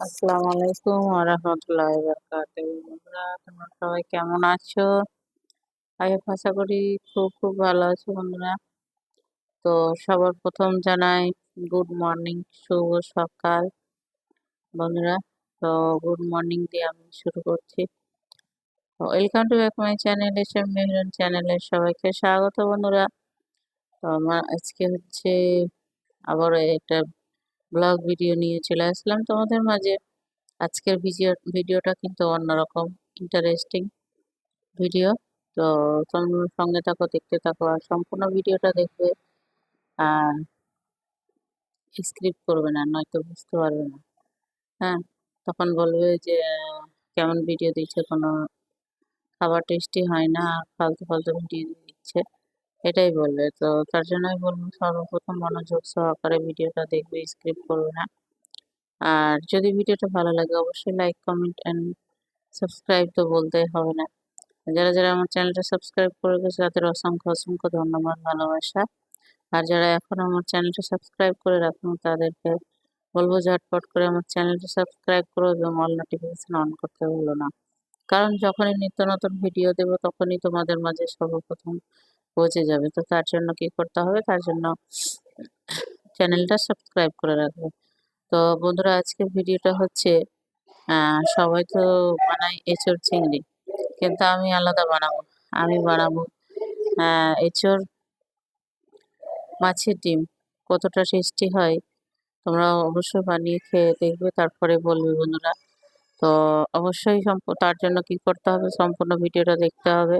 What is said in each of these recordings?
আসসালামু আলাইকুম ওরহমতুল্লাহি বারাকাতুহু বন্ধুরা, তোমরা সবাই কেমন আছো? আগে আশা করি খুব খুব ভালো আছো বন্ধুরা। তো সবার প্রথম জানাই গুড মর্নিং, শুভ সকাল বন্ধুরা। তো গুড মর্নিং দিয়ে আমি শুরু করছি। Welcome to back my channel এসব মেহরুন চ্যানেলে সবাইকে স্বাগত বন্ধুরা। তো আমার আজকে হচ্ছে আবার একটা ব্লগ ভিডিও নিয়ে চলে আসলাম তোমাদের মাঝে। আজকের ভিডিও ভিডিওটা কিন্তু অন্যরকম ইন্টারেস্টিং ভিডিও তো তোমরা সঙ্গে থাকো, দেখতে থাকো, আর সম্পূর্ণ ভিডিওটা দেখবে, আর স্ক্রিপ্ট করবে না, নয়তো বুঝতে পারবে না। হ্যাঁ তখন বলবে যে, কেমন ভিডিও দিচ্ছে? কোনো খাবার টেস্টি হয় না, ফালতু ফালতু ভিডিও দিচ্ছে। এটাই বলবে তো তার জন্যই বলব সর্বপ্রথম মনোযোগ সহকারে ভিডিওটা দেখবে স্ক্রিপ্ট করবে না। আর যদি ভিডিওটা ভালো লাগে অবশ্যই লাইক, কমেন্ট অ্যান্ড সাবস্ক্রাইব তো বলতেই হবে না। যারা যারা আমার চ্যানেলটা সাবস্ক্রাইব করে গেছে তাদের অসংখ্য অসংখ্য ধন্যবাদ, ভালোবাসা। আর যারা এখন আমার চ্যানেলটা সাবস্ক্রাইব করে রাখুন তাদেরকে বলব ঝটপট করে আমার চ্যানেলটা সাবস্ক্রাইব করো এবং অল নোটিফিকেশন অন করতে ভুলো না। কারণ যখনই নিত্য নতুন ভিডিও দেবো, তখনই তোমাদের মাঝে সর্বপ্রথম পৌঁছে যাবে। তো তার জন্য কি করতে হবে? তার জন্য চ্যানেলটা সাবস্ক্রাইব করে রাখবে। তো বন্ধুরা, আজকের ভিডিওটা হচ্ছে সবাই তো বানাই এঁচড় চিংড়ি, কিন্তু আমি আলাদা বানাবো। আমি বানাবো এঁচড় মাছের ডিম। কতটা টেস্টি হয়, তোমরা অবশ্যই বানিয়ে খেয়ে দেখবে, তারপরে বলবে বন্ধুরা। তো অবশ্যই তার জন্য কি করতে হবে? সম্পূর্ণ ভিডিওটা দেখতে হবে।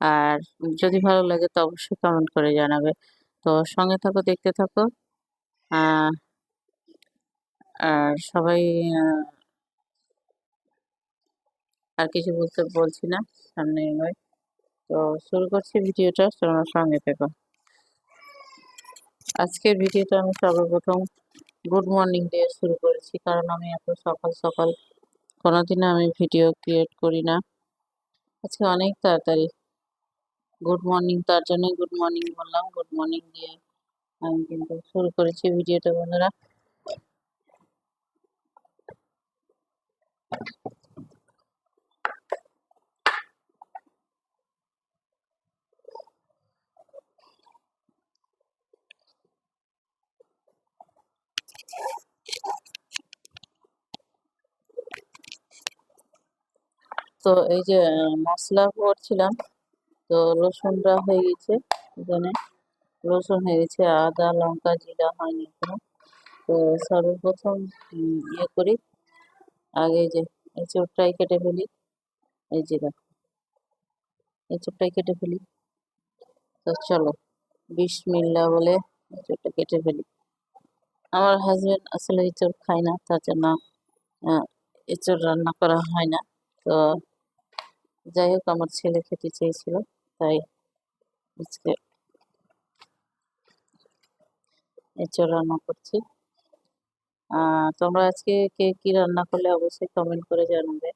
আর যদি ভালো লাগে তো অবশ্যই কমেন্ট করে জানাবে। তো সঙ্গে থাকো, দেখতে থাকো। আর সবাই আর কিছু বলতে বলছি না, সামনে এগোয় তো শুরু করছি ভিডিওটা, তোমার সঙ্গে থেকো। আজকের ভিডিওটা আমি সর্বপ্রথম গুড মর্নিং দিয়ে শুরু করেছি, কারণ আমি এত সকাল সকাল কোনোদিনও আমি ভিডিও ক্রিয়েট করি না। আজকে অনেক তাড়াতাড়ি। গুড মর্নিং তার জন্যই গুড মর্নিং বললাম। গুড মর্নিং দিয়ে আমি কিন্তু শুরু করেছি ভিডিওটা, বন্ধুরা। তো এই যে মশলা করছিলাম। তো রসুনটা হয়ে গেছে এখানে। রসুন হয়ে গেছে, আদা, লঙ্কা, জিরা হয়নি এখনও। তো সর্বপ্রথম ইয়ে করি। আগে যে, এই চোরটাই কেটে ফেলি। এই যে দেখো, এই চোরটাই কেটে ফেলি। তো চলো বিশ মিল্লা বলে চোরটা কেটে ফেলি। আমার হাজব্যান্ড আসলে এঁচড় খায় না, তার জন্য এঁচড় রান্না করা হয় না। তো যাই হোক, আমার ছেলে খেতে চেয়েছিল। তাই আজকে এঁচড় রান্না করছি তোমরা আজকে কে কি রান্না করলে অবশ্যই কমেন্ট করে জানাবে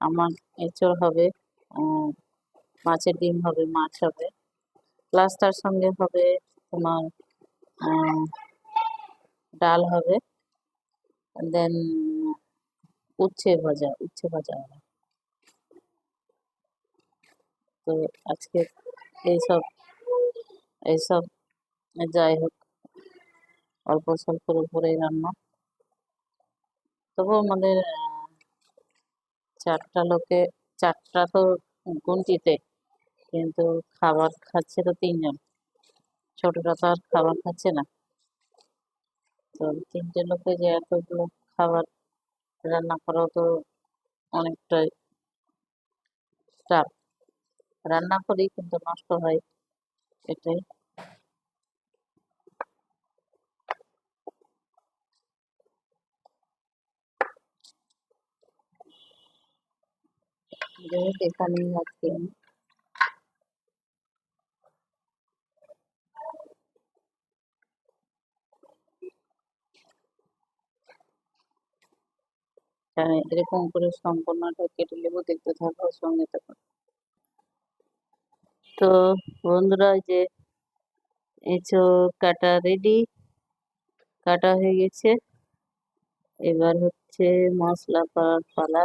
আমার এঁচড় হবে মাছের ডিম হবে মাছ হবে প্লাস তার সঙ্গে হবে তোমার ডাল হবে দেন উচ্ছে ভাজা উচ্ছে ভাজা হবে তো আজকে এইসব এইসব যাই হোক, অল্প স্বল্পর উপরেই রান্না। তবু আমাদের চারটা লোকে, চারটা তো গুনতিতে, কিন্তু খাবার খাচ্ছে তো তিনজন। ছোটটা তো আর খাবার খাচ্ছে না। তো তিনটে লোকে যে এতগুলো খাবার রান্না করাও তো অনেকটাই চাপ রান্না করি কিন্তু নষ্ট হয়, এটাই। আজকে এরকম করে সম্পূর্ণটা কেটে নেব, দেখতে থাকো, সঙ্গে থাকো। তো বন্ধুরা যে এঁচো কাটা রেডি কাটা হয়ে গেছে। এবার হচ্ছে মশলা পাওয়ার পালা।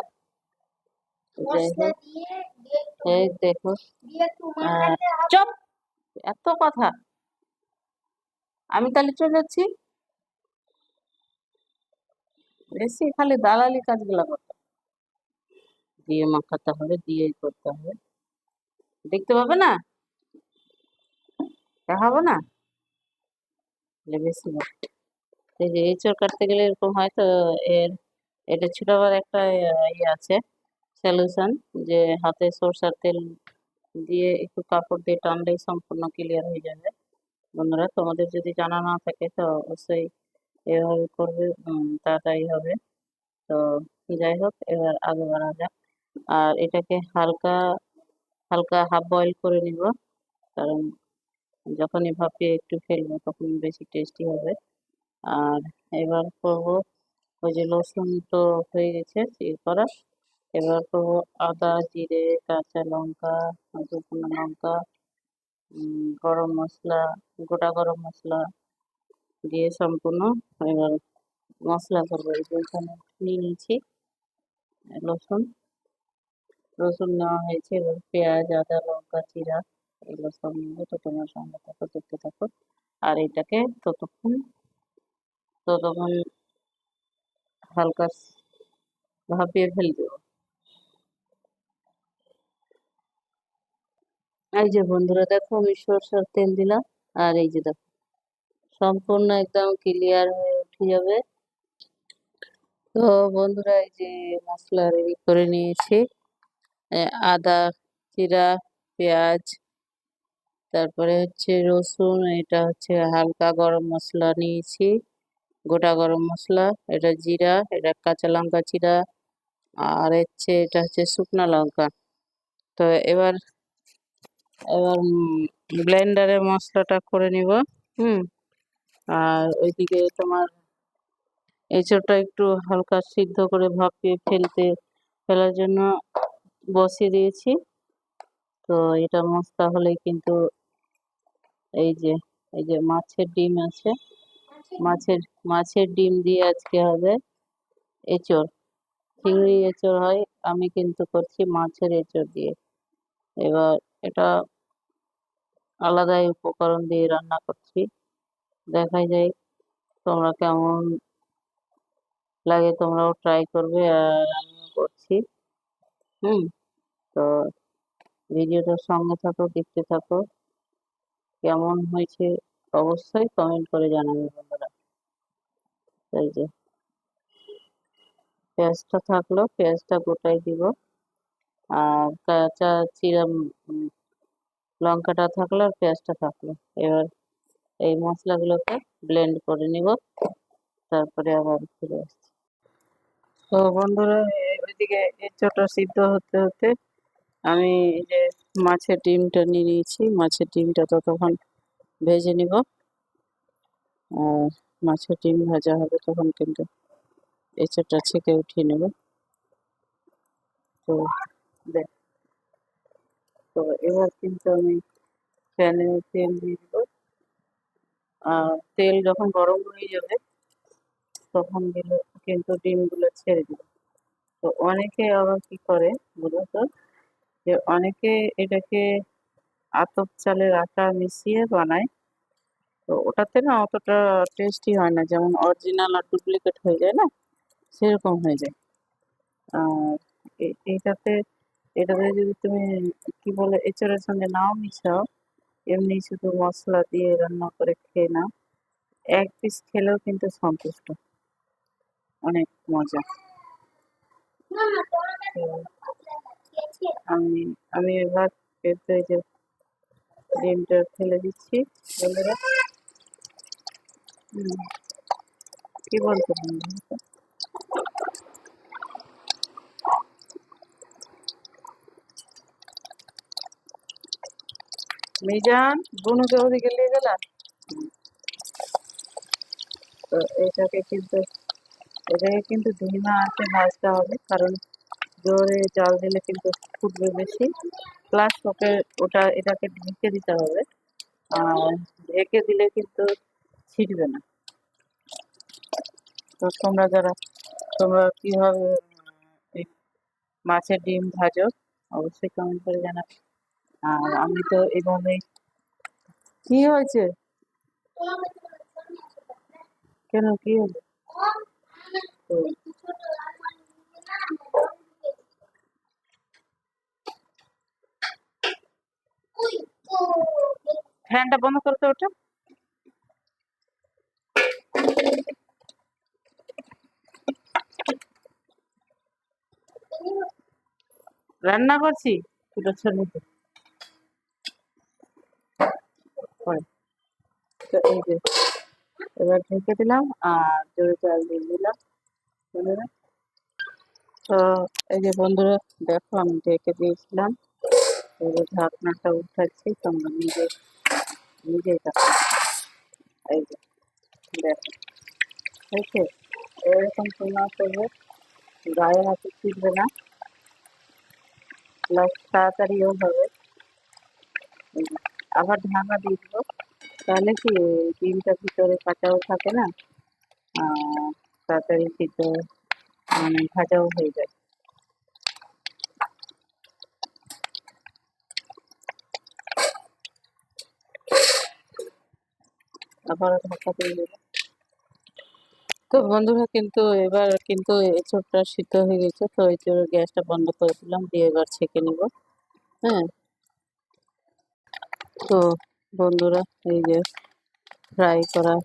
দেখো। হবে। এত কথা। আমি তাহলে চলে যাচ্ছি। বেশি খালি দালালি কাজগুলো করতে। দিয়ে মাখাতে হবে দিয়েই করতে হবে। দেখতে পাবে না? দেখাবো না? এই এঁচড় কাটতে গেলে এরকম হয় তো, এর, এটা ছোটবার একটা ইয়ে আছে সলিউশন যে হাতে সরষার তেল দিয়ে একটু কাপড় দিয়ে টানলেই সম্পূর্ণ ক্লিয়ার হয়ে যাবে। বন্ধুরা, তোমাদের যদি জানা না থাকে তো অবশ্যই এভাবে করবে তাড়াতাড়ি হবে। তো যাই হোক, এবার আগে বাড়া যাক। আর এটাকে হালকা হালকা হাফ বয়েল করে নিব। কারণ যখনই ভাপিয়ে একটু ফেলব তখন বেশি টেস্টি হবে। আর এবার করব ওই যে রসুন তো হয়ে গেছে ইয়ে করা। এবার করব আদা, জিরে, কাঁচা লঙ্কা, শুকনো লঙ্কা গরম মশলা, গোটা গরম মশলা দিয়ে সম্পূর্ণ এবার মশলা করব। এখানে নিয়ে নিয়েছি রসুন রসুন নেওয়া হয়েছে, এবার পেঁয়াজ, আদা, লঙ্কা, জিরা, এগুলো সব নেব তো তোমার সঙ্গে থাকো, দেখতে থাকো। আর এটাকে ততক্ষণ ততক্ষণ হালকা ভাপিয়ে ফেলে দেবো। এই যে বন্ধুরা, দেখো আমি সরষের তেল দিলাম, আর এই যে দেখো, সম্পূর্ণ একদম ক্লিয়ার হয়ে উঠে যাবে। তো বন্ধুরা, এই যে মশলা রেডি করে নিয়েছি। আদা, জিরা, পেঁয়াজ, তারপরে হচ্ছে রসুন, এটা হচ্ছে হালকা গরম মশলা নিয়েছি। গোটা গরম মশলা, এটা জিরা, এটা কাঁচা লঙ্কা জিরা, আর হচ্ছে এটা হচ্ছে শুকনো লঙ্কা। তো এবার এবার ব্লেন্ডারে মশলাটা করে নিব, হুম। আর ওইদিকে তোমার এঁচোড়টা একটু হালকা সিদ্ধ করে ভাপিয়ে ফেলতে, ফেলার জন্য বসিয়ে দিয়েছি। তো এটা মশলা হলেই কিন্তু এই যে এই যে মাছের ডিম আছে। মাছের মাছের ডিম দিয়ে আজকে হবে এঁচোড়। চিংড়ি এঁচোড় হয়, আমি কিন্তু করছি মাছের এঁচোড় দিয়ে। এবার এটা আলাদাই উপকরণ দিয়ে রান্না করছি। দেখাই যায় তোমরা কেমন লাগে তোমরাও ট্রাই করবে আর আমিও করছি। হুম। তো ভিডিওটার সঙ্গে থাকো, দেখতে থাকো। কেমন হয়েছে অবশ্যই কমেন্ট করে জানাবে বন্ধুরা। এই যে। পেঁয়াজটা থাকল, পেঁয়াজটা গোটাই দিব। আর কাঁচা চিরা লঙ্কাটা থাকল আর পেঁয়াজটা থাকল। এবার এই মশলাগুলোকে ব্লেন্ড করে নিব। তারপরে আবার ফিরে আসছি। তো বন্ধুরা এ- ওইদিকে এঁচোড়টা সিদ্ধ হতে হতে আমি যে মাছের ডিমটা নিয়ে নিয়েছি, মাছের ডিমটা ততক্ষণ ভেজে নিব। মাছের ডিম ভাজা হবে তখন কিন্তু এঁচোড়টা ছেঁকে উঠিয়ে নেব। তো দেখ, তো এবার কিন্তু আমি প্যানে তেল দিয়ে দিব। আর তেল যখন গরম হয়ে যাবে, তখন কিন্তু ডিমগুলো ছেড়ে দিব। তো অনেকে আবার কি করে মূলত যে অনেকে এটাকে আতপ চালের আটা মিশিয়ে বানায়। তো ওটাতে না অতটা টেস্টি হয় না, যেমন অরিজিনাল আর ডুপ্লিকেট হয়ে যায় না? সেরকম হয়ে যায়। আর এইটাতে এটাতে যদি তুমি কি বলে, এঁচড়ের সঙ্গে নাও মিশাও, এমনি শুধু মশলা দিয়ে রান্না করে খেয়ে নাও। এক পিস খেলেও কিন্তু সন্তুষ্ট। অনেক মজা। আমি আমি এবার যে ডিমটা ফেলে দিচ্ছি, বন্ধুরা। কি মিজান ওদিকে নিয়ে গেলাম তো এটাকে কিন্তু এটাকে কিন্তু ধিমা আছে ভাজতে হবে কারণ জোরে জাল দিলে কিন্তু ফুটবে বেশি। প্লাস ওকে, ওটা, এটাকে ঢেকে দিতে হবে। আর ঢেকে দিলে কিন্তু ছিটবে না। তো তোমরা যারা, তোমরা কীভাবে মাছের ডিম ভাজো, অবশ্যই কমেন্ট করে জানাবে। আর আমি তো এভাবে, কি হয়েছে? কেন, কি হলো? ফ্যানটা বন্ধ করতে ওটা রান্না করছি? ছবিতে হয়। তো এই যে, এবার ঢেকে দিলাম আর জোরে চাল দিয়ে দিলাম তো এই যে বন্ধুরা, দেখো আমি ঢেকে দিয়েছিলাম। এবার ঢাকনাটা উঠাচ্ছি, তোমরা নিজে এরকম তোমরা করবে গায়ে হাতে ছিটবে না প্লাস তাড়াতাড়িও হবে আবার ঢাকা দিয়ে দেবো তাহলে কি ডিমটা ভিতরে কাঁচাও থাকে না? তাড়াতাড়ি সিদ্ধ মানে ভাজাও হয়ে যায়। আবার ঢাকা দিয়ে দেবো তো বন্ধুরা কিন্তু এবার কিন্তু এঁচড়টা সিদ্ধ হয়ে গেছে, তো এঁচড়ের গ্যাসটা বন্ধ করে দিলাম দিয়ে এবার ছেঁকে নিব হ্যাঁ। তো বন্ধুরা, এই যে ফ্রাই করা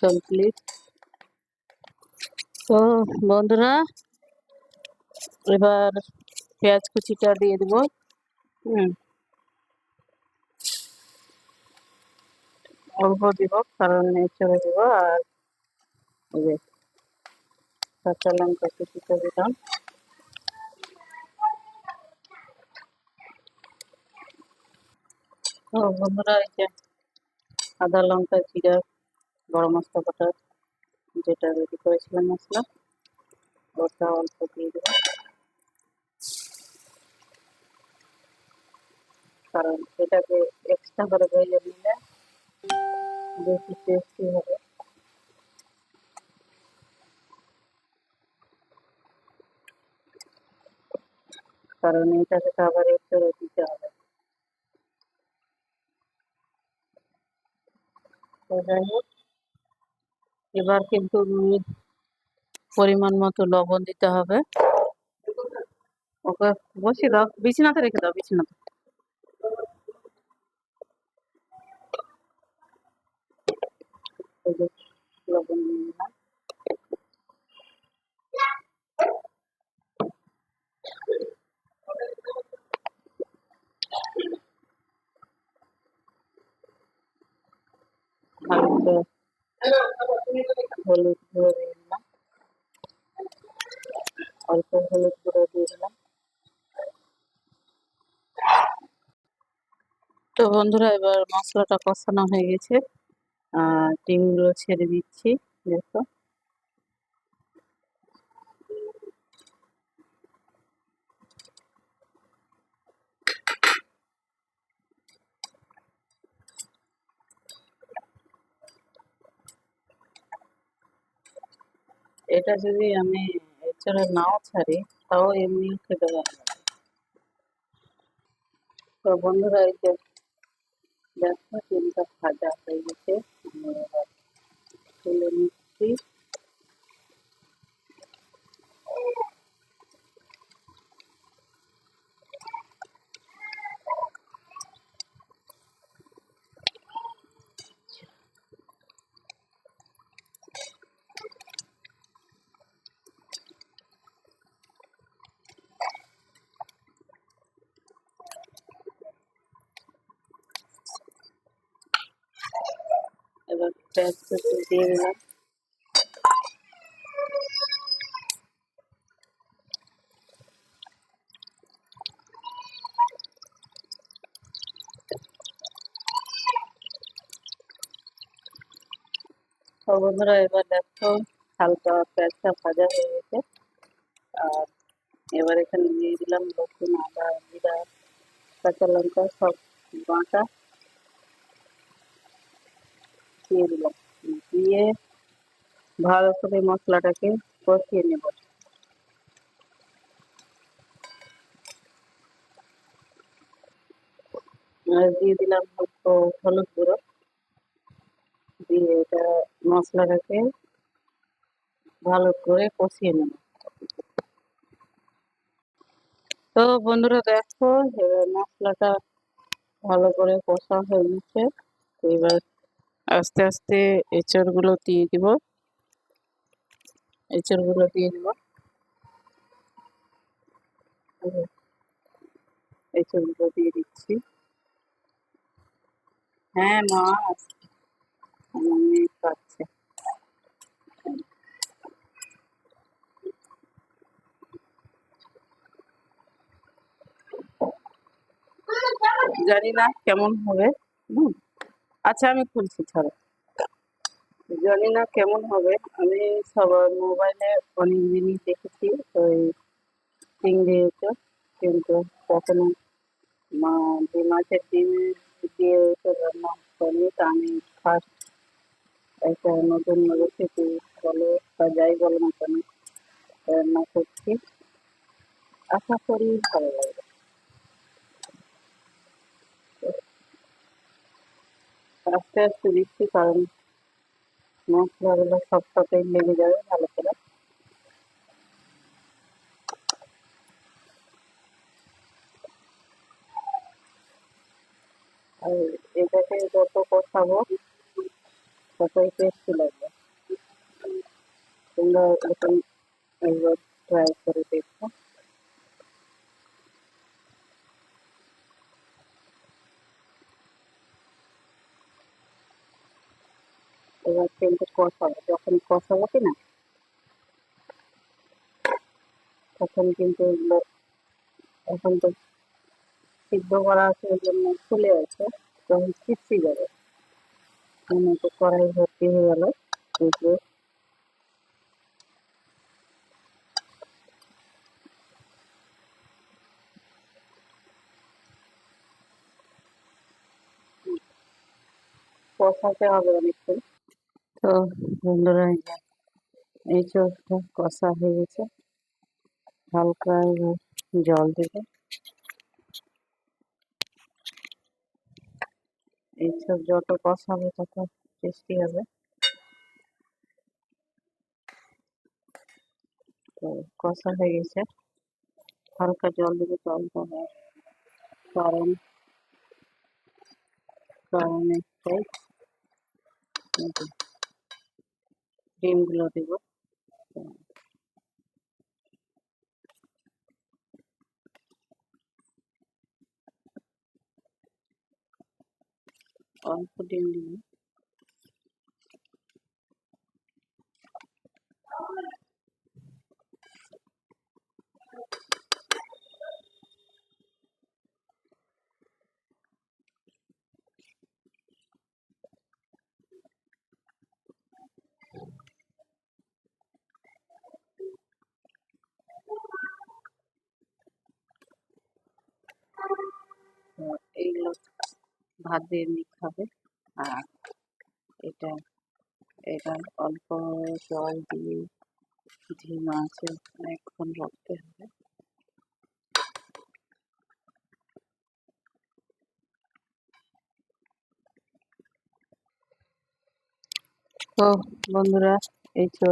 কমপ্লিট তো বন্ধুরা, এবার পেঁয়াজ কুচিটা দিয়ে দেবো, হুম। অল্প দিব কারণ নেচড়ে দিব আর কাঁচা লঙ্কা কুচিটা দিলাম বন্ধুরা, এই যে আদা, লঙ্কা, জিরা, গরম মশলা বাটা যেটা রেডি করেছিলাম মশলা, ওটা অল্প দিয়ে দেবো কারণ এটাকে এক্সট্রা করে ভেজে নিলে বেশি টেস্টি হবে। কারণ এটাকে তো আবার একটু দিতে হবে। যাই হোক, এবার কিন্তু পরিমাণ মতো লবণ দিতে হবে। ওকে, বসিয়ে দাও, বিছানাতে রেখে দাও, বিছানাতে। হলুদ অল্প হলুদ গুঁড়ো দিয়ে দিলাম তো বন্ধুরা এবার মশলাটা কষানো হয়ে গেছে। ডিমগুলো ছেড়ে দিচ্ছি, দেখো এটা যদি আমি এছাড়া নাও ছাড়ি, তাও এমনি খেতে লাগে। তো বন্ধুরা, এই দেখো ডিমটা ভাজা হয়ে গেছে ধন্যবাদ নিচ্ছি কুচি দিয়ে দিলাম তো বন্ধুরা, এবার দেখো, হালকা পেঁয়াজটা ভাজা হয়ে গেছে। আর এবার এখানে দিয়ে দিলাম রসুন, আদা, জিরা, কাঁচা লঙ্কা, সব বাটা। দিয়ে দিয়ে ভালো করে মশলাটাকে কষিয়ে নেব। দিয়ে দিলাম হলুদ গুঁড়ো। দিয়ে এটা মশলাটাকে ভালো করে কষিয়ে নেব। তো বন্ধুরা দেখো, এবার মশলাটা ভালো করে কষা হয়ে গেছে। এবার আস্তে আস্তে এঁচড়গুলো দিয়ে দিব। এঁচড়গুলো দিয়ে দিব। এঁচড়গুলো দিয়ে দিচ্ছি। হ্যাঁ মা আমার মেয়ে খাচ্ছে জানি না কেমন হবে, হুম। আচ্ছা আমি খুলছি ছাড়ো জানি না কেমন হবে। আমি সবার মোবাইলে অনেক জিনিস দেখেছি, ওই চিংড়ি এঁচড় কিন্তু কখনো মা, যে মাছের ডিম দিয়ে রান্না করি তা আমি ফার্স্ট একটা নতুন রেসিপি বলো বা যাই বলো না কেন রান্না করছি আশা করি ভালো লাগবে। আস্তে আস্তে দিচ্ছি কারণ মশলাগুলো সব সাথে লেগে যাবে ভালো করে। আর এটাকে যত কষাবো, ততই টেস্টি লাগবে। তোমরা এরকম একবার ট্রাই করে দেখো। এবার কিন্তু কষাবো যখন কষাবো কি না তখন কিন্তু এগুলো এখন তো সিদ্ধ করা আছে ওই জন্য ফুলে আছে, তখন চিপসি যাবে। মনে তো কড়াই ভর্তি হয়ে গেল দেখবে কষাতে হবে অনেকক্ষণ। তো বন্ধুরা, এই চোখটা কষা হয়ে গেছে। হালকা জল দেবে। এই সব যত কষাবে তত টেস্টি হবে। তো কষা হয়ে গেছে। হালকা জল দেবে দেবে কারণ কারণ একটাই। যে দেব। অল্প ডিম দিব তো এইগুলো ভাত দিয়ে এমনি খাবে। আর এটা এটা অল্প জল দিয়ে ধিমা আছে অনেকক্ষণ রাখতে হবে। তো বন্ধুরা, এই তো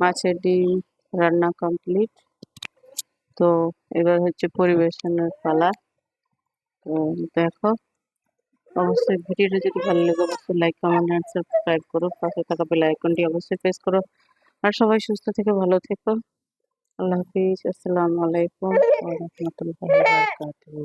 মাছের ডিম রান্না কমপ্লিট তো এবার হচ্ছে পরিবেশনের পালা। তো দেখো অবশ্যই ভিডিওটা যদি ভালো লাগে, অবশ্যই লাইক কমেন্ট অ্যান্ড সাবস্ক্রাইব করো। পাশে থাকা বেল আইকনটি অবশ্যই প্রেস করো। আর সবাই সুস্থ থেকে ভালো থেকো। আল্লাহ হাফিজ। আসসালামু আলাইকুম। ওয়া রাহমাতুল্লাহি ওয়া বারাকাতুহু।